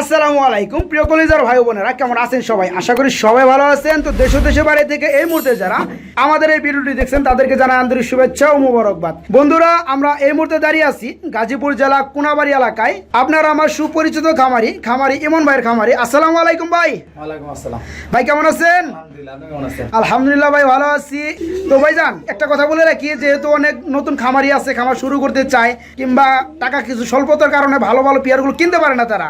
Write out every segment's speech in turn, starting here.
আসসালামু আলাইকুম। প্রিয় কলিজার ভাই বোনেরা কেমন আছেন সবাই? আশা করি সবাই ভালো আছেন। তো দেশ ও দেশের বাড়ি থেকে এই মুহূর্তে যারা আমাদের এই ভিডিওটি দেখছেন তাদেরকে জানাই আন্তরিক শুভেচ্ছা ও মুবারকবাদ। বন্ধুরা আমরা এই মুহূর্তে দাঁড়িয়ে আছি গাজীপুর জেলা কুনাবাড়ি এলাকায়। আপনারা আমার সুপরিচিত খামারি খামারি ইমন ভাইয়ের খামারি। আসসালামু আলাইকুম ভাই। ওয়ালাইকুম আসসালাম। ভাই কেমন আছেন? আলহামদুলিল্লাহ ভাই ভালো আছি। তো ভাই যান একটা কথা বলে রাখি যেহেতু অনেক নতুন খামারি আছে খামার শুরু করতে চায় কিংবা টাকা কিছু স্বল্পতার কারণে ভালো ভালো পেয়ারগুলো কিনতে পারে না তারা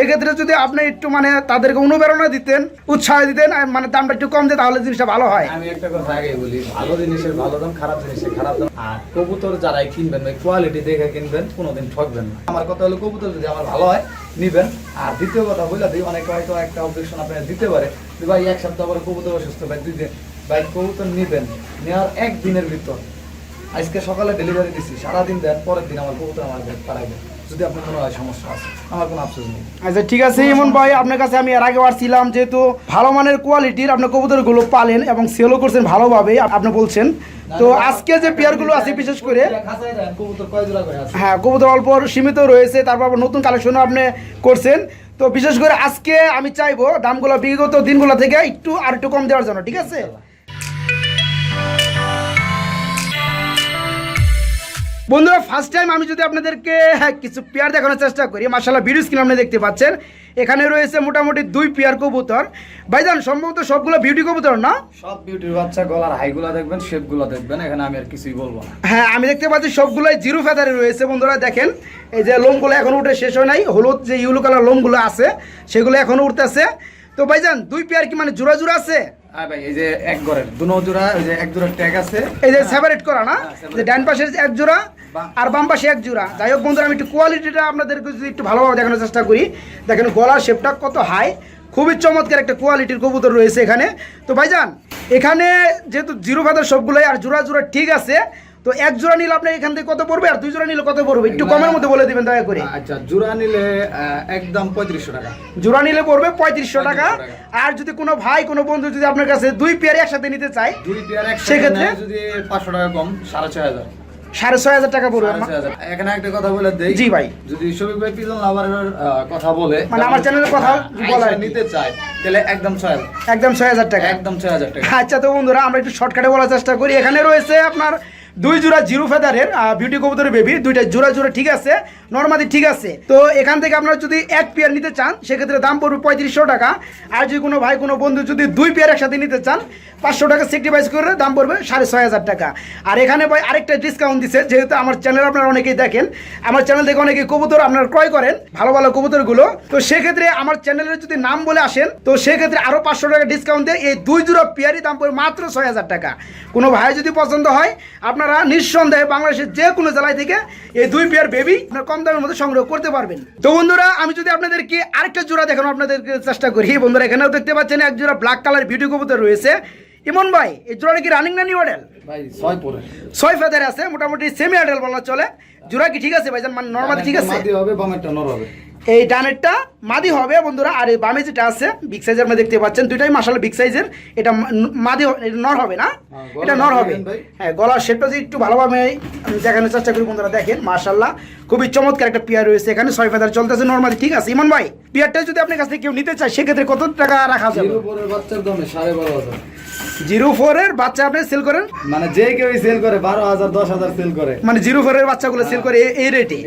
সেক্ষেত্রে যদি আপনি একটু মানে তাদেরকে অনুপ্রেরণা দিতেন, উৎসাহ দিতেন মানে দামটা একটু কম দিয়ে, তাহলে জিনিসটা ভালো হয়। আমি একটা কথা আগে বলি, ভালো জিনিসের ভালো দাম, খারাপ জিনিসের খারাপ দাম। আর কবুতর যারাই কিনবেন ভাই কোয়ালিটি দেখে কিনবেন, কোনোদিন ঠকবেন না। আমার কথা হলো, কবুতর যদি আমার ভালো হয়, নিবেন। আর দ্বিতীয় কথা বলে দিই, অনেকে হয়তো একটা অবজেকশন আপনার দিতে পারে ভাই, এক সপ্তাহ পরে কবুতর অসুস্থ, ভাই, দুই দিন। ভাই, কবুতর নিবেন, নেওয়ার একদিনের ভিতর। আজকে সকালে ডেলিভারি দিছি, সারাদিন দেন, পরের দিন আমার কবুতর আমার পাঠাইবে যদি আপনার কোনো সমস্যা আছে আমার কোনো আফসোস নেই। আচ্ছা ঠিক আছে ইমন ভাই আপনার কাছে আমি এর আগে ছিলাম যেহেতু ভালো মানের কোয়ালিটির আপনার কবুতরগুলো পালেন এবং সেলও করছেন ভালোভাবে আপনি বলছেন। তো আজকে যে পেয়ারগুলো আছে বিশেষ করে হ্যাঁ কবুতর অল্প সীমিত রয়েছে তারপর নতুন কালেকশনও আপনি করছেন। তো বিশেষ করে আজকে আমি চাইব দামগুলো বিগত দিনগুলো থেকে একটু আর একটু কম দেওয়ার জন্য ঠিক আছে? বন্ধুরা ফার্স্ট টাইম আমি যদি আপনাদেরকে হ্যাঁ, কিছু পেয়ার দেখানোর চেষ্টা করি মার্শাল্লাহ ভিডিও স্ক্রিন আপনি দেখতে পাচ্ছেন। এখানে রয়েছে মোটামুটি দুই পেয়ার কবুতর। ভাইজান সম্ভবত সবগুলো বিউটি কবুতর না? সব বিউটির বাচ্চা গলার হাইগুলা দেখবেন শেপগুলো দেখবেন এখানে আমি আর কিছুই বলব না। হ্যাঁ আমি দেখতে পাচ্ছি সবগুলোই জিরো ফেদারে রয়েছে বন্ধুরা দেখেন। এই যে লোমগুলো এখনও উঠে শেষ হয় নাই হলুদ যে ইউলো কালার লোমগুলো আছে সেগুলো এখনও উঠতেছে। তো ভাই ভাইজান দুই পেয়ার কি মানে জোড়া জোড়া আছে? আর ভাই এই যে এক জোড়া ওই যে এক জোড়া ট্যাগ আছে। এই যে সেপারেট করা না? হ্যাঁ, যে ডান পাশে এক জোড়া আর বাম পাশে এক জোড়া। যাই হোক বন্ধুরা আমি একটু কোয়ালিটিটা আপনাদেরকে যদি একটু ভালোভাবে দেখানোর চেষ্টা করি দেখেন গলার শেপটা কত হাই খুবই চমৎকার একটা কোয়ালিটির কবুতর রয়েছে এখানে। তো ভাইজান এখানে যেহেতু জিরো ফাদার সবগুলোই আর জোড়া জোড়া ঠিক আছে তো এক জোড়া নিলে আপনার এখান থেকে কত পড়বে আর দুই জোড়া নিলে কত পড়বে? একটু কমের মধ্যে বলে দিবেন দয়া করে। আচ্ছা জোড়া নিলে একদম পঁয়ত্রিশশো টাকা। জোড়া নিলে পড়বে পঁয়ত্রিশশো টাকা। আর যদি কোনো ভাই কোনো বন্ধু যদি আপনার কাছে দুই পেয়ার একসাথে নিতে চায় দুই পেয়ার সেক্ষেত্রে? যদি পাঁচশো টাকা কম সাড়ে ছয় হাজার। সাড়ে ছয় হাজার টাকা পড়বে। এখানে একটা কথা বলে দেই জি ভাই। যদি শফিক ভাই পিজন লাভারের কথা বলে মানে আমার চ্যানেলের কথা হ্যাঁ, বলা। নিতে চায় তাহলে একদম ছয় হাজার একদম ছয় হাজার টাকা একদম ছয় হাজার টাকা আচ্ছা তো বন্ধুরা আমরা একটু শর্টকাটে বলার চেষ্টা করি এখানে রয়েছে আপনার দুই জোড়া জিরো ফেদারের বিউটি কবুতরের বেবি দুইটা জোড়া জোড়া ঠিক আছে নর্মালি ঠিক আছে। তো এখান থেকে আপনারা যদি এক পেয়ার নিতে চান, সেক্ষেত্রে দাম পড়বে পঁয়ত্রিশশো টাকা। আর যদি কোনো ভাই, কোনো বন্ধু যদি দুই পেয়ার একসাথে নিতে চান, পাঁচশো টাকা সেক্রিফাইস করে দাম পড়বে সাড়ে ছয় হাজার টাকা। আর এখানে ভাই আরেকটা ডিসকাউন্ট দিচ্ছে যেহেতু আমার চ্যানেল আপনারা অনেকেই দেখেন, আমার চ্যানেল থেকে অনেকেই কবুতর আপনারা ক্রয় করেন, ভালো ভালো কবুতরগুলো। তো সেক্ষেত্রে আমার চ্যানেলের যদি নাম বলে আসেন, তো সেক্ষেত্রে আরও পাঁচশো টাকা ডিসকাউন্ট দিয়ে এই দুই জোড়া পেয়ারই দাম পড়বে মাত্র ছয় হাজার টাকা। কোনো ভাই যদি পছন্দ হয়, আপনারা নিঃসন্দেহে বাংলাদেশের যে কোনো জেলায় থেকে এই দুই পেয়ার বেবি আপনার কম দামের মধ্যে সংগ্রহ করতে পারবেন। তো বন্ধুরা আমি যদি আপনাদেরকে আরেকটা জোড়া দেখানো আপনাদেরকে চেষ্টা করি বন্ধুরা এখানেও দেখতে পাচ্ছেন এক জোড়া ব্ল্যাক কালার ভিডিও কবুতর রয়েছে। ইমন ভাই এই জোড়াটা কি রানিং না নিউ মডেল ছয় ফেদার আছে মোটামুটি সেমি আডেল বলা চলে। জোড়া কি ঠিক আছে ভাইজান? মানে নর্মালি ঠিক আছে? হবে বামেরটা নর হবে। এই ডানেরটা মাদি হবে বন্ধুরা আর এই বামে যেটা আছে বিগ সাইজের মধ্যে দেখতে পাচ্ছেন দুইটাই মাসাল বিগ সাইজের এটা মাদি নর হবে না? হ্যাঁ, এটা নর হবে। হ্যাঁ গলার শেপটা যদি একটু ভালোভাবে দেখানোর চেষ্টা করি বন্ধুরা দেখেন মার্শাল্লাহ খুবই চমৎকার একটা পেয়ার রয়েছে এখানে ছয় ফেদার চলতেছে নর্মালি ঠিক আছে? ইমন ভাই পেয়ারটা যদি আপনার কাছ থেকে কেউ নিতে চায় সেক্ষেত্রে কত টাকা রাখা যাবে? জিরো পরের বাচ্চার দামে সাড়ে বারো হাজার। জিরো ফোরের বাচ্চা আপনি সেল করেন? মানে যে কেউ সেল করে বারো হাজার দশ হাজার সেল করে। মানে জিরো ফোরের বাচ্চাগুলো সেল করে এই রেটে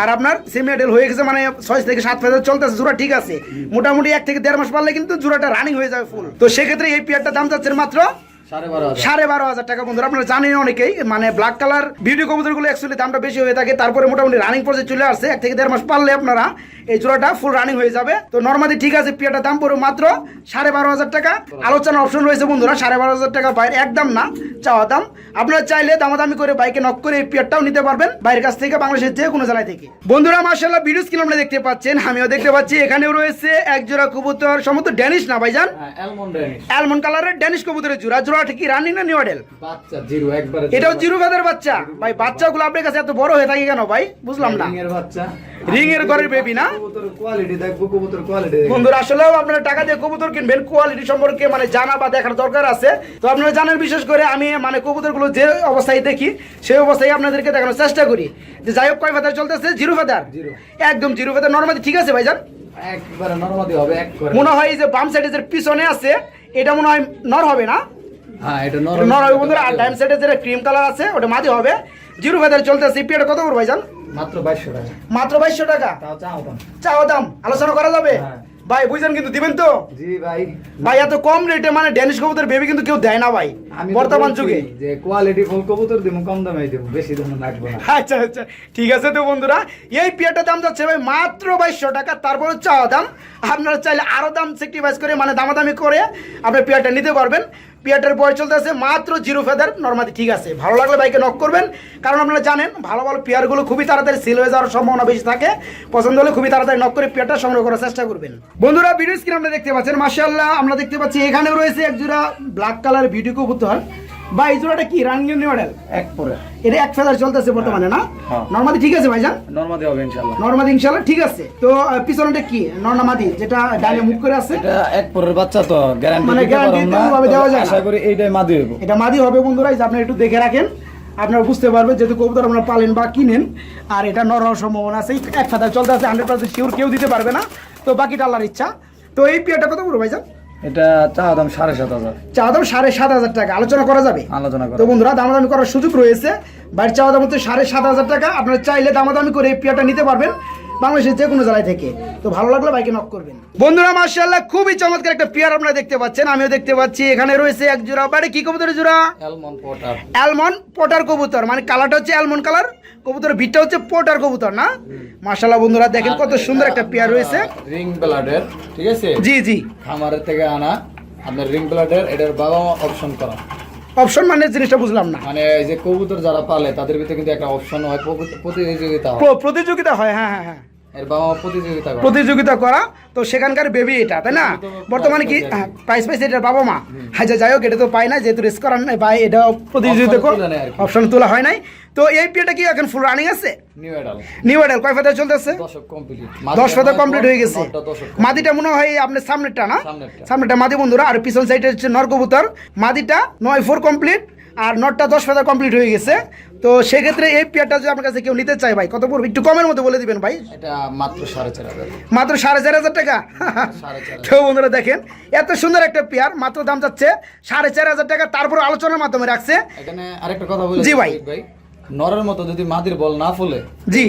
আর আপনার সেমি মেডেল হয়ে গেছে মানে ছয় থেকে সাত ফেজার চলতেছে, জোড়া ঠিক আছে। মোটামুটি এক থেকে দেড় মাস পারলে কিন্তু জোড়াটা রানিং হয়ে যাবে ফুল তো সেক্ষেত্রে এই পেয়ারটার দাম যাচ্ছে মাত্র সাড়ে বারো হাজার। টাকা বন্ধুরা আপনারা জানেন অনেকেই মানে ব্ল্যাক কালার কবুতরগুলো অ্যাকচুয়ালি দামটা বেশি হয়ে থাকে তারপরে মোটামুটি রানিং পর্যায়ে চলে আসছে এক থেকে দেড় মাস পারলে আপনারা এই জোড়াটা ফুল রানিং হয়ে যাবে। তো নর্মালি ঠিক আছে দাম পড়বে মাত্র সাড়ে বারো হাজার টাকা। আলোচনার অপশন রয়েছে বন্ধুরা সাড়ে বারো হাজার টাকা বাইরে একদম না চাওয়া দাম। আপনারা চাইলে দামাদামি করে বাইকে নক করে এই পেয়ারটাও নিতে পারবেন বাইরের কাছ থেকে বাংলাদেশের যে কোনো জেলায় থেকে। বন্ধুরা মার্শাল্লাহ ভিডিও স্ক্রিন আপনারা দেখতে পাচ্ছেন আমিও দেখতে পাচ্ছি এখানেও রয়েছে এক জোড়া কবুতর সমস্ত ড্যানিশ না ভাইজান? অ্যালমন্ড কালারের ড্যানিশ কবুতরের জোড়া জোড়াটা কি রানিং না নিউ বাচ্চা জিরো একবারে এটাও জিরো ফেদার বাচ্চা? ভাই বাচ্চাগুলো আপনার কাছে এত বড় হয়ে থাকে কেন ভাই? বুঝলাম না। এর বাচ্চা। রিং এর ঘরের বেবি না? কবুতর কোয়ালিটি দেখব কবুতর কোয়ালিটি বন্ধুরা আসলেও আপনারা টাকা দিয়ে কবুতর কিনবেন কোয়ালিটি সম্পর্কে মানে জানা বা দেখার দরকার আছে। তো আপনারা জানেন বিশেষ করে আমি মানে কবুতরগুলো যে অবস্থায় দেখি সেই অবস্থায় আপনাদেরকে দেখানোর চেষ্টা করি। যে যাই হোক কয় ফেদার চলতেছে? Zero feather zero. একদম জিরো ফেদার নর্মালি ঠিক আছে ভাইজান? একবারে হবে এক মনে হয় এই যে বাম সাইডে যে পিছনে আছে এটা মনে হয় নর হবে না? হ্যাঁ এটা এটা নরম বন্ধুরা আর ডাইম সাইডে যেটা ক্রিম কালার আছে ওটা মাদি হবে। জিরো ফেদার চলতেছে পিয়াটা কত করব ভাইজান? মাত্র বাইশশো টাকা। মাত্র বাইশশো টাকা? চাও দাম। আলোচনা করা যাবে। ভাই বুঝছেন কিন্তু দিবেন তো? জি ভাই। ভাই এত কম রেটে মানে ড্যানিশ কবুতর বেবি কিন্তু কেউ দেয় না ভাই বর্তমান যুগে। যে কোয়ালিটি ফুল কবুতর দিব কম দামে দিব বেশি দাম লাগবে না। আচ্ছা আচ্ছা ঠিক আছে তো বন্ধুরা এই পিয়াটার দাম যাচ্ছে ভাই মাত্র টাকা তারপরে চাওয়া দাম। আপনারা চাইলে আরও দাম সেক্রিফাইস করে মানে দামাদামি করে আপনি পিয়াটা নিতে পারবেন। পিয়াটার বয়স চলতেছে মাত্র জিরো ফেদার। নর্মালি ঠিক আছে। ভালো লাগলে বাইকে নক করবেন। কারণ আপনারা জানেন, ভালো ভালো পেয়ারগুলো খুবই তাড়াতাড়ি সিল হয়ে যাওয়ার সম্ভাবনা বেশি থাকে। পছন্দ হলে খুবই তাড়াতাড়ি নক করে পেয়ারটা সংগ্রহ করার চেষ্টা করবেন। বন্ধুরা ভিডিও স্ক্রিন আপনারা দেখতে পাচ্ছেন। মাসাল্লাহ আমরা দেখতে পাচ্ছি এখানে রয়েছে একজোড়া ব্ল্যাক কালার ভিডিও কবুতর। এই জোড়াটা কি? রানগিনি মডেল এক পরে। এটা এক ফেদার চলতেছে বর্তমানে না? হ্যাঁ। নর্মাদি ঠিক আছে ভাইজান? নরমাদি হবে ইনশাআল্লাহ। নর্মাদি ইনশাল্লাহ ঠিক আছে। তো পিছনেটা কি? নর্মাদি যেটা ডাইনে মুখ করে আছে? এটা এক পরের বাচ্চা তো গ্যারান্টি মানে পারব দেওয়া যায় আশা করি এইটাই মাদি হইব। এটা মাদি হবে বন্ধুরা এই যে আপনারা একটু দেখে রাখেন। আপনারা বুঝতে পারবেন যেহেতু কবুতর আপনারা পালেন বা কিনেন আর এটা নর হওয়ার সম্ভাবনা আছে। এক ফাদার চলতে আছে হান্ড্রেড পার্সেন্ট শিওর কেউ দিতে পারবে না। তো বাকিটা আল্লাহর ইচ্ছা। তো এই পিয়াটা কত বড় ভাইজান? এটা চা দাম সাড়ে সাত হাজার। চা দাম সাড়ে সাত হাজার টাকা। আলোচনা করা যাবে? আলোচনা তো বন্ধুরা দামাদামি করার সুযোগ রয়েছে। বাড়ির চাওয়া দাম হচ্ছে সাড়ে সাত হাজার টাকা। আপনারা চাইলে দামাদামি করে এই পিয়াটা নিতে পারবেন। বাংলাদেশের যে কোনো জেলায় থেকে। তো ভালো লাগলে বাইকে নক করবেন। বন্ধুরা মার্শাল্লাহ খুবই চমৎকার একটা পেয়ার আপনারা দেখতে পাচ্ছেন আমিও দেখতে পাচ্ছি। এখানে রয়েছে এক জোড়া বাড়ি কি কবুতরের জোড়া? অ্যালমন্ড পটার কবুতর মানে কালারটা হচ্ছে অ্যালমন্ড কালার কবুতর ভিটটা হচ্ছে পটার কবুতর না? মার্শাল্লাহ বন্ধুরা দেখেন কত সুন্দর একটা পেয়ার রয়েছে। রিং ব্লাডের ঠিক আছে? জি জি। খামারের থেকে আনা আপনার রিং ব্লাডের এটার বাবা অপশন করা। অপশন মানে জিনিসটা বুঝলাম না। মানে এই যে কবুতর যারা পালে তাদের ভিতরে কিন্তু একটা অপশন হয় প্রতিযোগিতা প্রতিযোগিতা হয় হ্যাঁ হ্যাঁ হ্যাঁ। প্রতিযোগিতা করা। তো সেখানকার বেবি এটা তাই না? বর্তমানে কি প্রাইস পাইছে এটার বাবা মা। হাজার যাই হোক এটা তো পাই না যেহেতু রেস করার নাই ভাই এটা প্রতিযোগিতা। অপশন তোলা হয় নাই। তো এই পিএটা কি এখন ফুল রানিং আছে? নিউ এডাল নিউ এডাল কয় ফাদার চলতেছে? দশ ফাদার কমপ্লিট হয়ে গেছে। মাদিটা মনে হয় আপনার সামনেরটা না? সামনেরটা। সামনেরটা মাদি বন্ধুরা আর পিছন সাইডে হচ্ছে নরকবুতর মাদিটা নয় ফোর কমপ্লিট আর নটটা দশ ফাদার কমপ্লিট হয়ে গেছে। তো সেক্ষেত্রে এই পেয়ারটা যদি আপনার কাছে কেউ নিতে চায় ভাই কত পড়বে? একটু কমের মধ্যে বলে দিবেন ভাই। এটা মাত্র সাড়ে চার হাজার। মাত্র সাড়ে চার হাজার টাকা। তো বন্ধুরা দেখেন এত সুন্দর একটা পেয়ার মাত্র দাম যাচ্ছে সাড়ে চার হাজার টাকা। তারপর আলোচনার মাধ্যমে রাখছে। এখানে আরেকটা কথা বলে জি ভাই। ভাই। নরের মতো যদি মাদির বল না ফুলে জি।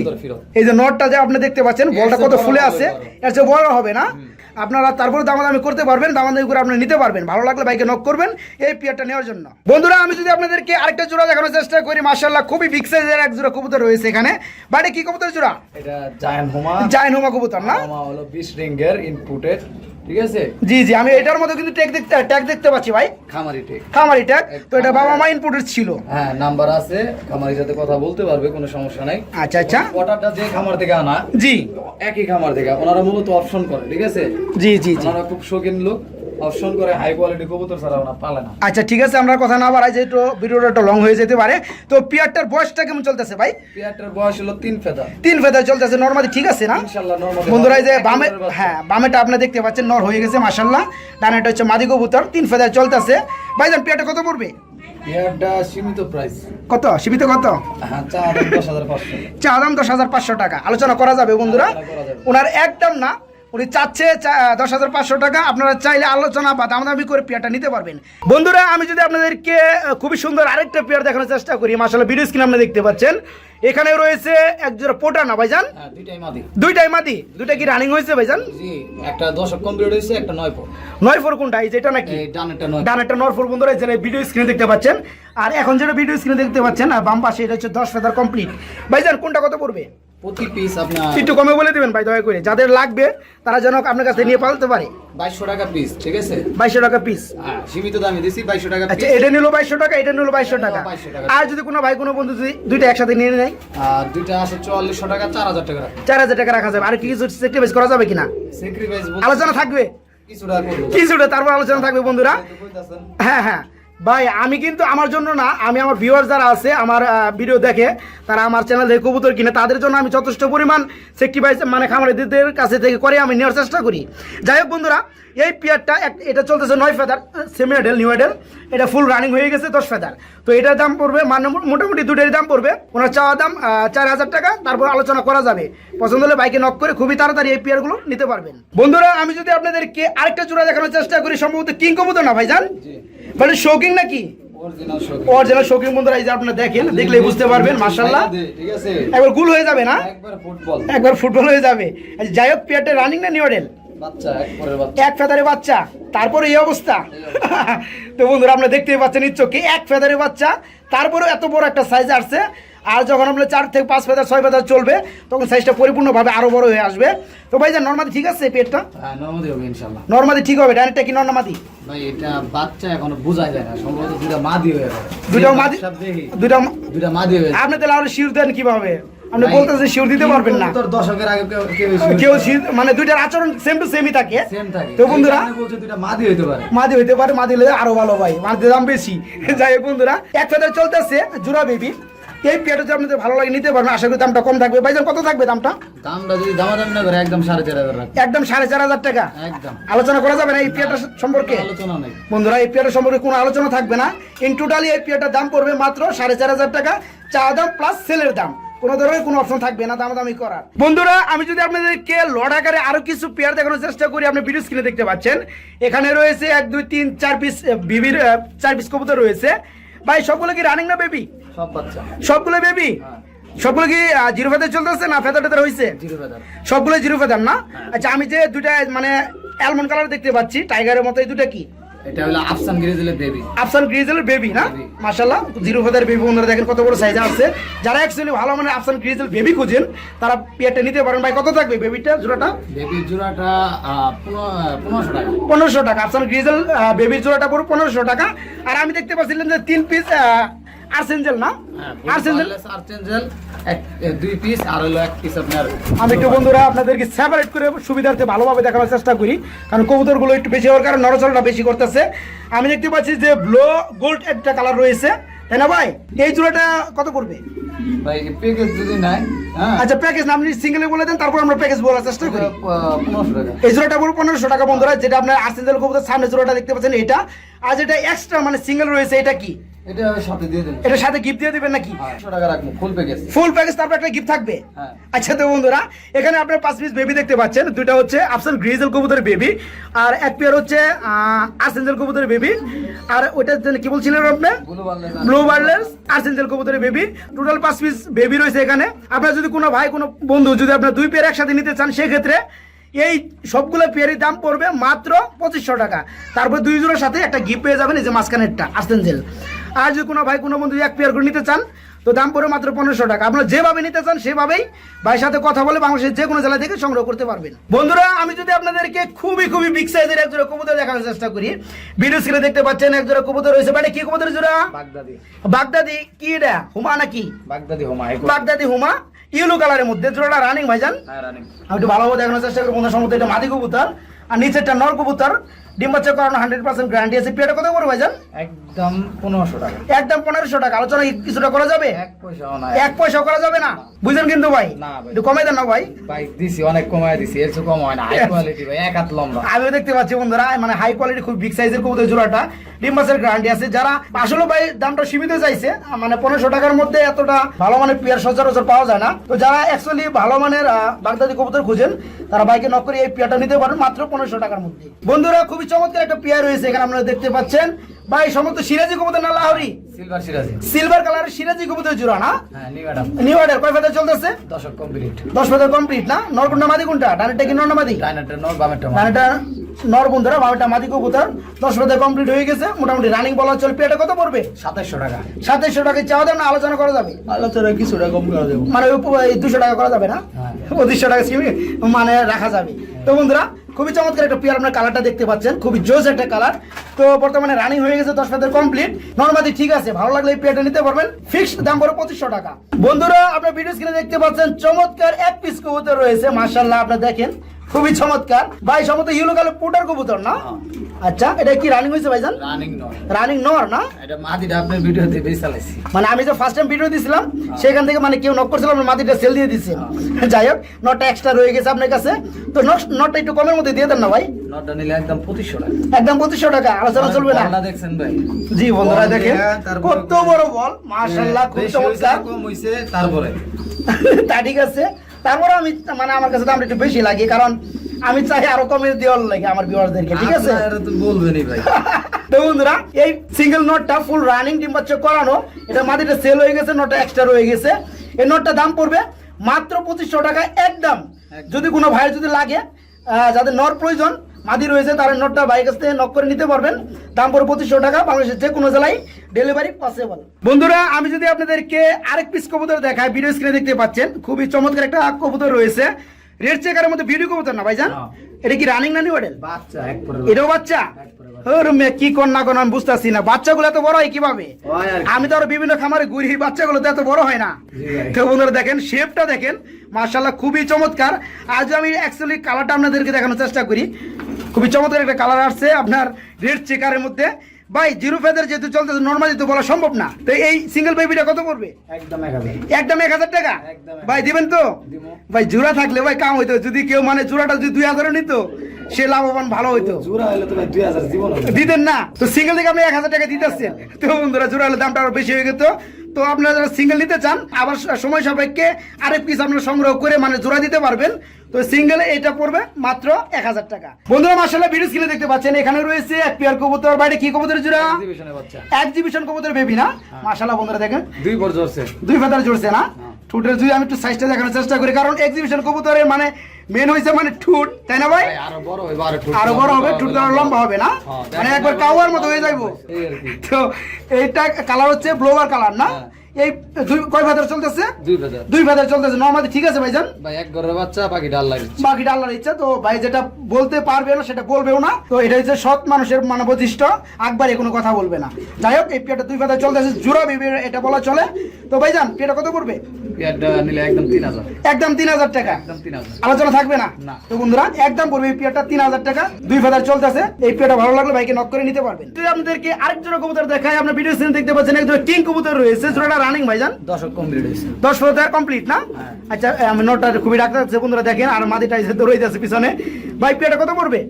এই যে নটটা যে আপনি দেখতে পাচ্ছেন বলটা কত ফুলে আছে এর চেয়ে বড় হবে না? আপনারা তারপরে দামাদামি করতে পারবেন দামাদামি করে আপনি নিতে পারবেন। ভালো লাগলে বাইকে নক করবেন এই পিয়ারটা নেওয়ার জন্য। বন্ধুরা আমি যদি আপনাদেরকে আরেকটা জোড়া দেখানোর চেষ্টা করি মার্শাল্লাহ খুবই বিগ সাইজের এক জোড়া কবুতর রয়েছে এখানে। বাড়ি কি কবুতর জোড়া? এটা জায়ান হোমা জায়ান হোমা কবুতর না? হোমা হলো বিশ রিঙ্গের ইনপুটেড ঠিক আছে? জি জি আমি এটার মধ্যে কিন্তু ট্যাগ দেখতে ট্যাগ দেখতে পাচ্ছি ভাই। খামারি টেক খামারি ট্যাগ তো এটা বাবা মা ইনপুটের ছিল। হ্যাঁ নাম্বার আছে খামারির সাথে কথা বলতে পারবে কোনো সমস্যা নাই। আচ্ছা আচ্ছা। যে খামার থেকে আনা জি। একই খামার থেকে ওনারা মূলত অপশন করে ঠিক আছে? জি জি জি। ওনারা খুব শৌখিন লোক। অপশন করে হাই কোয়ালিটি কবুতর ছাড়া ওরা পালে না। আচ্ছা ঠিক আছে আমরা কথা না বাড়াই যেহেতু ভিডিওটা একটু লং হয়ে যেতে পারে। তো পিয়ারটার বয়সটা কেমন চলতেছে ভাই? পিয়ারটার বয়স হলো তিন ফেদা তিন ফেদার চলতেছে নর্মালি ঠিক আছে না? ইনশাল্লাহ নরমাল বন্ধুরা এই যে বামে হ্যাঁ বামেটা আপনি দেখতে পাচ্ছেন নর হয়ে গেছে মাসাল্লাহ ডানেটা হচ্ছে মাদি কবুতর তিন ফেদার চলতেছে। ভাইজান পিয়ারটা কত পড়বে? সীমিত প্রাইস কত? সীমিত কত? হ্যাঁ চা দাম দশ হাজার পাঁচশো। টাকা। আলোচনা করা যাবে বন্ধুরা। ওনার একদম না উনি চাচ্ছে দশ হাজার পাঁচশো টাকা। আপনারা চাইলে আলোচনা বা দামাদামি করে পেয়ারটা নিতে পারবেন। বন্ধুরা আমি যদি আপনাদেরকে খুবই সুন্দর আরেকটা পেয়ার দেখানোর চেষ্টা করি মাসাল্লাহ ভিডিও স্ক্রিন আপনি দেখতে পাচ্ছেন। এখানে রয়েছে একজোড়া পোটা না ভাইজান? হ্যাঁ দুইটাই মাদি। দুইটাই দুইটা কি রানিং হয়েছে ভাইজান? একটা দশক কমপ্লিট হয়েছে একটা নয় পর নয় ফোর কোনটা? এই যেটা নাকি? ডানেরটা নয় ডান একটা নর ফোর বন্ধুরা যেটা ভিডিও স্ক্রিনে দেখতে পাচ্ছেন। আর এখন যেটা ভিডিও স্ক্রিনে দেখতে পাচ্ছেন আর বাম পাশে এটা হচ্ছে দশ ফেদার কমপ্লিট ভাইজান কোনটা কত পড়বে? প্রতি পিস আপনার একটু কমে বলে দিবেন ভাই দয়া করে। যাদের লাগবে তারা যেন আপনার কাছে নিয়ে পালতে পারে। বাইশশো টাকা পিস ঠিক আছে? বাইশশো টাকা পিস হ্যাঁ সীমিত দামে দিছি বাইশশো টাকা আচ্ছা এটা নিল বাইশশো টাকা এটা নিল বাইশশো টাকা। 2200 টাকা। আর যদি কোনো ভাই কোনো বন্ধু যদি দুইটা একসাথে নিয়ে নেয়? আর দুইটা আছে চুয়াল্লিশশো টাকা চার হাজার টাকা চার হাজার টাকা রাখা যাবে। আর কি কিছু সেক্রিফাইস করা যাবে কিনা? স্যাক্রিফাইস আলোচনা থাকবে। কিছুটা করব কিছুটা তারপর আলোচনা থাকবে বন্ধুরা। হ্যাঁ হ্যাঁ। ভাই, আমি কিন্তু আমার জন্য না, আমি আমার ভিউয়ার যারা আছে, আমার ভিডিও দেখে, তারা আমার চ্যানেল থেকে কবুতর কিনে, তাদের জন্য আমি যথেষ্ট পরিমাণ সেক্টিফাইস মানে খামারিদের কাছে থেকে করে আমি নেওয়ার চেষ্টা করি। যাই হোক বন্ধুরা, এই পেয়ারটা এটা চলতেছে নয় feather semi adult new adult এটা ফুল রানিং হয়ে গেছে দশ ফেদার তো এটার দাম পড়বে মানে মোটামুটি দুটোরই দাম পড়বে, ওনার চাওয়া দাম চার হাজার টাকা, তারপর আলোচনা করা যাবে। পছন্দ হলে বাইকে নক করে খুবই তাড়াতাড়ি এই পেয়ারগুলো নিতে পারবেন। বন্ধুরা, আমি যদি আপনাদেরকে আরেকটা জোড়া দেখানোর চেষ্টা করি, সম্ভবত কিং কবুতর না ভাই ভাইজান মানে শৌকিং নাকি? অরিজিনাল শৌকিং বন্ধুরা এই যে আপনারা দেখেন দেখলে বুঝতে পারবেন মার্শাল্লাহ একবার গুল হয়ে যাবে না? একবার ফুটবল। হয়ে যাবে। যাই হোক পেয়ারটা রানিং না নিউডেল এক ফেদারে বাচ্চা তারপরে এই অবস্থা। তো বন্ধুরা আপনারা দেখতেই পাচ্ছেন ইচ্ছকে এক ফেদারে বাচ্চা তারপরেও এত বড় একটা সাইজ আসছে। আর যখন আমরা চার থেকে পাঁচ ফেদার ছয় ফেদার চলবে তখন সাইজটা পরিপূর্ণভাবে আরও বড় হয়ে আসবে। তো ভাই যান নর্মাদি ঠিক আছে পেটটা? হ্যাঁ নর্মাদি ঠিক হবে ডাইরেক্টটা কি নর্মাদি? ভাই এটা বাচ্চা এখনও বোঝা যায় না সম্ভবত দুটা মাদি হয়ে যাবে মাদি সব দুটা মাদি হয়ে আপনি তাহলে আরও শিওর দেন কীভাবে? আপনি বলতেছেন শিওর দিতে পারবেন না। তোর দশকের আগে কেউ কেউ কেউ মানে দুইটার আচরণ সেম টু সেমই থাকে। তো বন্ধুরা বলছে মাদি হইতে পারে। মাদি হইতে পারে মাদি হলে আরও ভালো ভাই। মাদির দাম বেশি। যাই হোক বন্ধুরা এক ফেদার চলতেছে জোড়া বেবি এই পেয়ারটা যদি আপনাদের ভালো লাগে নিতে পারবেন। আশা করি দামটা কম থাকবে। ভাইজান কত থাকবে দামটা? দামটা যদি দামাদামি না করে একদম সাড়ে চার হাজার একদম সাড়ে চার হাজার টাকা? একদম। আলোচনা করা যাবে না এই পেয়ারটা সম্পর্কে? আলোচনা নেই। বন্ধুরা এই পেয়ারটা সম্পর্কে কোনো আলোচনা থাকবে না। ইন টোটালি এই পেয়ারটার দাম পড়বে মাত্র সাড়ে চার হাজার টাকা। চা দাম প্লাস সেলের দাম। কোনো ধরনের কোনো অপশন থাকবে না দাম দামাদামি করার। বন্ধুরা আমি যদি আপনাদেরকে লড আকারে আরও কিছু পেয়ার দেখানোর চেষ্টা করি আপনি ভিডিও স্ক্রিনে দেখতে পাচ্ছেন। এখানে রয়েছে এক দুই তিন চার পিস বিবির চার পিস কবুতর রয়েছে। ভাই সবগুলো কি রানিং না বেবি সবগুলো বেবি হ্যাঁ। সবগুলো কি জিরো ফেদার চলতেছে না ফেদার টেদার হয়েছে সবগুলো জিরো ফেদার না? আচ্ছা আমি যে দুটা মানে অ্যালমন্ড কালার দেখতে পাচ্ছি টাইগারের মতো এই দুটা কি? এটা হলো আফসান গিরিজেলের বেবি আফসান গ্রিজেলের বেবি না? জিরো ফেদার বেবি দেখেন কত বড় সাইজ আছে। যারা অ্যাকচুয়ালি ভালো মানে আফসান গ্রিজেল বেবি খুঁজেন তারা পেয়ারটা নিতে পারেন। ভাই কত থাকবে বেবিটা জোড়াটা? বেবির জোড়াটা পনেরোশো টাকা। পনেরোশো টাকা। আফসান গ্রিজেল বেবির জোড়াটা পুরো পনেরোশো টাকা। আর আমি দেখতে পাচ্ছিলাম যে তিন পিস আর্সেঞ্জেল না? হ্যাঁ, আর্সেঞ্জেল এক- এ, দুই পিস আর হলো এক পিস আপনার আমি একটু বন্ধুরা আপনাদেরকে সেপারেট করে সুবিধার্থে ভালোভাবে দেখানোর চেষ্টা করি কারণ কবুতরগুলো একটু বেশি হওয়ার কারণে নড়াচড়াটা বেশি করতেছে। আমি দেখতে পাচ্ছি যে ব্লো গোল্ড একটা কালার রয়েছে। তাই না ভাই? এই জোড়াটা কত করবে ভাই প্যাকেজ যদি নাই হ্যাঁ। আচ্ছা প্যাকেজ না আপনি সিঙ্গেলে বলে দেন তারপর আমরা প্যাকেজ বলার চেষ্টা করি। এই জোড়াটা পুরো পনেরোশো টাকা বন্ধুরা যেটা আপনার আর্সেন্টাল কবুতর সামনে জোড়াটা দেখতে পাচ্ছেন এটা। আর যেটা এক্সট্রা মানে সিঙ্গেল রয়েছে এটা কি? এটা সাথে দিয়ে দেন এটার সাথে গিফট দিয়ে দিবেন নাকি? আটশো টাকা রাখব ফুল প্যাকেজ ফুল প্যাকেজ তারপর একটা গিফট থাকবে? হ্যাঁ। আচ্ছা তো বন্ধুরা এখানে আপনার পাঁচ পিস বেবি দেখতে পাচ্ছেন। হচ্ছে আফসান গ্রিজেল কবুতরের বেবি আর এক পেয়ার হচ্ছে আর্সেঞ্জেল কবুতরের বেবি আর ওটা কি বলছিলেন আপনি? ব্লু বার্লেস কবুতরের বেবি টোটাল পাঁচ পিস বেবি রয়েছে এখানে। আপনার যদি কোনো ভাই কোনো বন্ধু যদি আপনার দুই পেয়ার একসাথে নিতে চান সেক্ষেত্রে এই সবগুলো পেয়ারের দাম পড়বে মাত্র পঁচিশশো টাকা। তারপর দুই জোড়ার সাথে একটা গিফট পেয়ে যাবেন এই যে মাঝখানেরটা আর্সেঞ্জেল আর যদি কোনো ভাই কোনো বন্ধু এক পেয়ার করে নিতে চান তো দাম পড়বে মাত্র পনেরোশো টাকা। আপনারা যেভাবে নিতে চান সেভাবেই ভাইয়ের সাথে কথা বলে বাংলাদেশের যে কোনো জেলা থেকে সংগ্রহ করতে পারবেন। বন্ধুরা আমি যদি আপনাদেরকে খুবই খুবই বিগ সাইজের এক জোড়া কবুতর দেখানোর চেষ্টা করি ভিডিও স্ক্রিনে দেখতে পাচ্ছেন এক জোড়া কবুতর রয়েছে। মানে কি কবুতর জোড়া? বাগদাদি। বাগদাদি কি এটা? হুমা নাকি? বাগদাদি হোমা বাগদাদি হুমা ইয়েলো কালারের মধ্যে। জোড়াটা রানিং ভাইজান। হ্যাঁ রানিং আমি একটু ভালোভাবে দেখানোর চেষ্টা করি বন্ধুর সম্মত এটা মাদি কবুতর আর নিচেরটা নর কবুতর। ডিম বাচ্চা করানো হান্ড্রেড পার্সেন্ট গ্যারান্টি আছে। কত করে ভাইজান? একদম পনেরোশো টাকা। একদম পনেরোশো টাকা। আলোচনা কিছুটা করা যাবে? এক পয়সাও এক করা যাবে না? বুঝলেন কিন্তু ভাই? না একটু দেন না ভাই। ভাই দিছি অনেক কমায় দিছি। এর কম হয় না। হাই কোয়ালিটি ভাই এক হাত লম্বা। আমিও দেখতে পাচ্ছি বন্ধুরা মানে হাই কোয়ালিটি খুব বিগ সাইজের কবুতর জোড়াটা ডিম গ্যারান্টি আছে। যারা আসলে ভাই দামটা সীমিত চাইছে মানে পনেরোশো টাকার মধ্যে এতটা ভালো মানের পেয়ার সচরাচর পাওয়া যায় না। তো যারা অ্যাকচুয়ালি ভালো মানের বাগদাদি কবুতর খুঁজেন তারা বাইকে নক করে এই পেয়ারটা নিতে পারেন মাত্র পনেরোশো টাকার মধ্যে। বন্ধুরা খুবই চমৎকার একটা পেয়ার রয়েছে এখানে আপনারা দেখতে পাচ্ছেন। ভাই সমস্ত সিরাজি কবুতর না লাহরি? সিলভার সিরাজি। সিলভার কালারের সিরাজি কবুতর জোড়া না? হ্যাঁ নিউ অর্ডার কয় ফেদার চলতেছে? দশক কমপ্লিট দশ ফেদার কমপ্লিট না? নরকুন্ডা মাদি কোনটা? ডানেরটা কি নর বামেরটা মানে এটা নর বন্ধুরা বারোটা মাদি কবুতর দশ পদে কমপ্লিট হয়ে গেছে। মোটামুটি রানিং বলা চল পেটা কত পড়বে? সাতাশশো টাকা। সাতাইশশো টাকা চাওয়া দাম না আলোচনা করা যাবে? আলোচনা কিছুটা কম করা দেবো মানে দুশো টাকা করা যাবে না? হ্যাঁ। পঁচিশশো টাকা সিমি মানে রাখা যাবে। তো বন্ধুরা খুবই চমৎকার একটা পেয়ার আপনার কালারটা দেখতে পাচ্ছেন খুবই জোস একটা কালার তো বর্তমানে রানিং হয়ে গেছে দশ পাতের কমপ্লিট নর্মালি ঠিক আছে ভালো লাগলে এই পেয়ারটা নিতে পারবেন। ফিক্সড দাম পড়ে পঁচিশশো টাকা। বন্ধুরা আপনার ভিডিও স্ক্রিনে দেখতে পাচ্ছেন চমৎকার এক পিস কবুতর রয়েছে মার্শাল্লাহ আপনার দেখেন। খুবই চমৎকার। ভাই সম্ভবত ইউলো কালো পোটার কবুতর না? আচ্ছা এটা কি রানিং হয়েছে ভাইজান? রানিং নয়। রানিং নর না? এটা মাদিটা আপনার ভিডিওতে বেশ চালাইছি মানে আমি যে ফার্স্ট টাইম ভিডিও দিছিলাম সেখান থেকে মানে কেউ নক করছিল আমার মাটিটা সেল দিয়ে দিচ্ছে যাই হোক নটটা এক্সট্রা রয়ে গেছে আপনার কাছে। তো নটটা একটু কমের মধ্যে দিয়ে দেন না ভাই? নটটা নিলে একদম পঁচিশশো টাকা। একদম পঁচিশশো টাকা আলোচনা চলবে না। বলটা দেখছেন ভাই। জি বন্ধুরা দেখেন কত বড় বল। মাশাআল্লাহ খুব চমৎকার। কম হইছে তারপরে। তা ঠিক আছে। তারপরে আমি মানে আমার কাছে দামটা একটু বেশি লাগে কারণ আমি চাই আরও কমে দেওয়ার লাগে আমার ভিউয়ারদেরকে ঠিক আছে? তো বলবেনই ভাই। তো বন্ধুরা এই সিঙ্গেল নোটটা ফুল রানিং করানো এটা মাটিটা সেল হয়ে গেছে নোটটা এক্সট্রা রয়ে গেছে। এই নোটটা দাম পড়বে মাত্র পঁচিশশো টাকা একদম। যদি কোনো ভাইয়ের যদি লাগে যাদের নর প্রয়োজন মাদি রয়েছে তার নোটটা কাছ থেকে নক করে নিতে পারবেন। দাম পড়বে পঁচিশশো টাকা বাংলাদেশের যে কোনো জেলায় ডেলিভারি পসিবল বন্ধুরা আমি যদি আপনাদেরকে আরেক পিস কবুতর দেখাই ভিডিও স্ক্রিনে দেখতে পাচ্ছেন খুবই চমৎকার একটা কবুতর রয়েছে। রেড চেকারের মধ্যে ভিডিও কবুতর না ভাইজান? হ্যাঁ। এটা কি রানিং না নিউ মডেল বাচ্চা এটাও বাচ্চা? কি কর না কর আমি বুঝতেছি না। বাচ্চাগুলো এত বড় হয় কীভাবে। আমি তো আরও বিভিন্ন খামারে ঘুরি বাচ্চাগুলো তো এত বড় হয় না। তো বন্ধুরা দেখেন শেপটা দেখেন মার্শাল্লাহ খুবই চমৎকার। আজ আমি অ্যাকচুয়ালি কালারটা আপনাদেরকে দেখানোর চেষ্টা করি। খুবই চমৎকার একটা কালার আসছে আপনার রেড চেকারের মধ্যে। ভাই জিরো ফেদার যেহেতু চলতেছে নর্মালি তো বলা সম্ভব না। তো এই সিঙ্গেল বেবিটা কত পড়বে? একদম এক হাজার। টাকা? ভাই দিবেন তো? ভাই জোড়া থাকলে ভাই কাম হইতো। যদি কেউ মানে জোড়াটা যদি দুই হাজারে নিত সে লাভবান ভালো হইতো। দিতেন না। তো সিঙ্গেল থেকে আপনি এক হাজার টাকা দিতেছেন। তো বন্ধুরা জোড়া হলে দামটা আরও বেশি হয়ে যেত তো আপনারা যারা সিঙ্গেল নিতে চান আবার সময় সাপেক্ষে আরেক পিস আপনারা সংগ্রহ করে মানে জোড়া দিতে পারবেন। তো সিঙ্গেল এটা পড়বে মাত্র এক হাজার টাকা। বন্ধুরা মাসাল্লাহ ভিডিও স্ক্রিনে দেখতে পাচ্ছেন এখানে রয়েছে এক পেয়ার কবুতর। বাইরে কি কবুতর জোড়া? এক্সিবিশন কবুতর বেবি না? মাসাল্লাহ বন্ধুরা দেখেন। দুই বর জোরছে দুই ফেদার জুড়ছে না? ঠুটের যদি আমি একটু সাইজটা দেখানোর চেষ্টা করি কারণ এক্সিবিশন কবুতরের মানে মেন হয়েছে মানে ঠুট তাই না ভাই? আরও বড় হবে ঠুট আরও বড় হবে লম্বা হবে না? হ্যাঁ, মানে একবার কাওয়ার মতো হয়ে যাইবো। এই আর কি তো এইটা কালার হচ্ছে ব্লোবার কালার না? হ্যাঁ। এই দুই কয় ফেদার চলতেছে? দুই হাজার দুই ফেদার চলতেছে। নর্মালি ঠিক আছে ভাইজান? ভাই এক ঘরের বাচ্চা বাকি ডাল লাগে বাকিটা আল্লাহর ইচ্ছা। তো ভাই যেটা বলতে পারবে না সেটা বলবেও না। তো এটা হচ্ছে সৎ মানুষের মানে বৈশিষ্ট্য আকবারে কোনো কথা বলবে না। যাই হোক এই পেয়ারটা দুই ফেদার চলতেছে। জোড়া বিবি এটা বলা চলে। তো ভাইজান পেয়ারটা কত করবে পেয়ারটা নিলে একদম তিন হাজার। একদম তিন হাজার টাকা। একদম তিন হাজার। আলোচনা থাকবে না? না। তো বন্ধুরা একদম পড়বে এই পেয়ারটা তিন হাজার টাকা। দুই ফেদার চলতেছে। এই পেয়ারটা ভালো লাগলে ভাইকে নক করে নিতে পারবেন। যদি আপনাদেরকে আরেক জোড়া কবুতর দেখায় আপনার ভিডিও সিনে দেখতে পাচ্ছেন এক জোড়া কিং কবুতর রয়েছে। জোড়াটা রানিং ভাইজান? দশক কমপ্লিট হয়েছে। দশ কমপ্লিট না? হ্যাঁ। আচ্ছা আমি নোটটা খুবই ডাক্তার আছে বন্ধুরা দেখেন আর মাদিটা এসে পিছনে। ভাই কত পড়বে?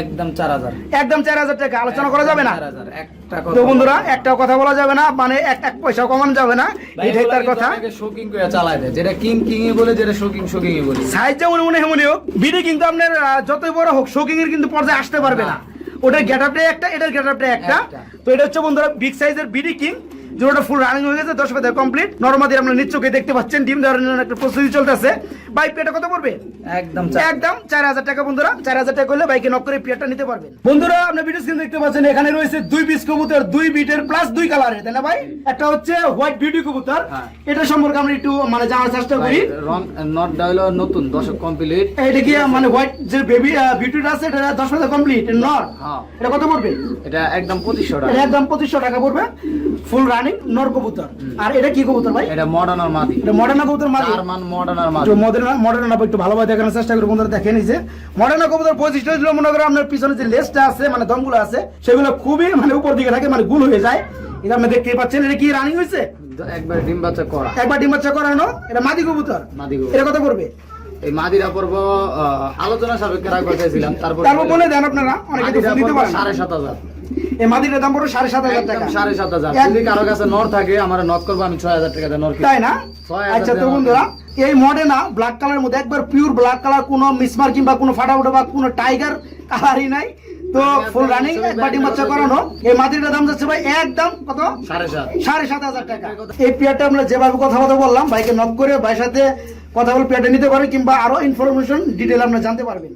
একদম চার হাজার। একদম চার হাজার টাকা আলোচনা করা যাবে না? চার হাজার একটা তো বন্ধুরা একটাও কথা বলা যাবে না মানে এক এক পয়সাও কমানো যাবে না এটাই তার কথা। শোকিং করে চালায় দেয় যেটা কিং কিং এ বলে যেটা শোকিং শোকিং এ বলে। সাইজ যেমন মনে মনে হোক বিডি কিন্তু আপনার যতই বড় হোক শোকিং এর কিন্তু পর্যায়ে আসতে পারবে না। ওটার গেট আপটাই একটা এটার গেট একটা। একটা। তো এটা হচ্ছে বন্ধুরা বিগ সাইজের বিডি কিং যেটা ফুল রানিং হয়ে গেছে দশ ফেদার কমপ্লিট নর্মাদি আমরা নিচ্চকে দেখতে পাচ্ছেন ডিম দেওয়ার জন্য একটা প্রস্তুতি চলতেছে। বাইক পেটা কত পড়বে? একদম একদম চার হাজার টাকা বন্ধুরা। চার হাজার টাকা করলে বাইকে নক করে পিয়ারটা নিতে পারবেন। বন্ধুরা আপনি ভিডিও স্ক্রিন দেখতে পাচ্ছেন এখানে রয়েছে দুই পিস কবুতর দুই বিটের প্লাস দুই কালারের তাই না ভাই? একটা হচ্ছে হোয়াইট বিউটি কবুতর। হ্যাঁ। এটা সম্পর্কে আমরা একটু মানে জানার চেষ্টা করি। রং নট ডাইলো নতুন দশক কমপ্লিট এটা কি মানে হোয়াইট যে বেবি বিউটিটা আছে এটা দশ হাজার কমপ্লিট হ্যাঁ। এটা কত পড়বে? এটা একদম পঁচিশশো টাকা। এটা একদম পঁচিশশো টাকা পড়বে। ফুল রানিং নর কবুতর আর এটা কি কবুতর ভাই? এটা মডার্ন আর মাদি। এটা মডার্ন কবুতর মাঝে চার মান মডার্ন আর মাদি। একটু মডার্ন মডার্ন না একটু ভালোভাবে দেখানোর চেষ্টা করি বন্ধুরা দেখে নিছে মডার্ন কবুতর বৈশিষ্ট্য ছিল মনে করো আপনার পিছনে যে লেসটা আছে মানে দমগুলো আছে সেগুলো খুবই মানে উপর দিকে থাকে মানে গুল হয়ে যায়। এটা আপনি দেখতেই পাচ্ছেন এটা কি রানিং হয়েছে? একবার ডিম বাচ্চা করা। একবার ডিম বাচ্চা করানো এটা মাদি কবুতর? মাদি কবুতর। এটা কত পড়বে? এই মাদিরা পর্ব আলোচনা সাপেক্ষে রাখবার চাইছিলাম তারপর তারপর বলে দেন আপনারা অনেকে তো দিতে পারেন। সাড়ে সাত হাজার। এই মাদিটার দাম পড়বে সাড়ে সাত হাজার টাকা। সাড়ে সাত হাজার। যদি কারও কাছে নর থাকে আমার নক করব আমি ছয় হাজার টাকা নর তাই না? আচ্ছা তো বন্ধুরা এই মডেনা ব্ল্যাক কালারের মধ্যে একবার পিওর ব্ল্যাক কালার কোনো মিসমার কিংবা কোনো ফাটাফুটা বা কোনো টাইগার কালারই নাই। তো ফুল রানিং বাচ্চা করানো। এই মাদিটার দাম যাচ্ছে ভাই একদম কত? সাড়ে সাত। হাজার টাকা। এই পেয়ারটা আমরা যেভাবে কথা বলতে বললাম ভাইকে নক করে ভাইয়ের সাথে কথা বলে পেয়ারটা নিতে পারবেন কিংবা আরও ইনফরমেশন ডিটেল আপনারা জানতে পারবেন।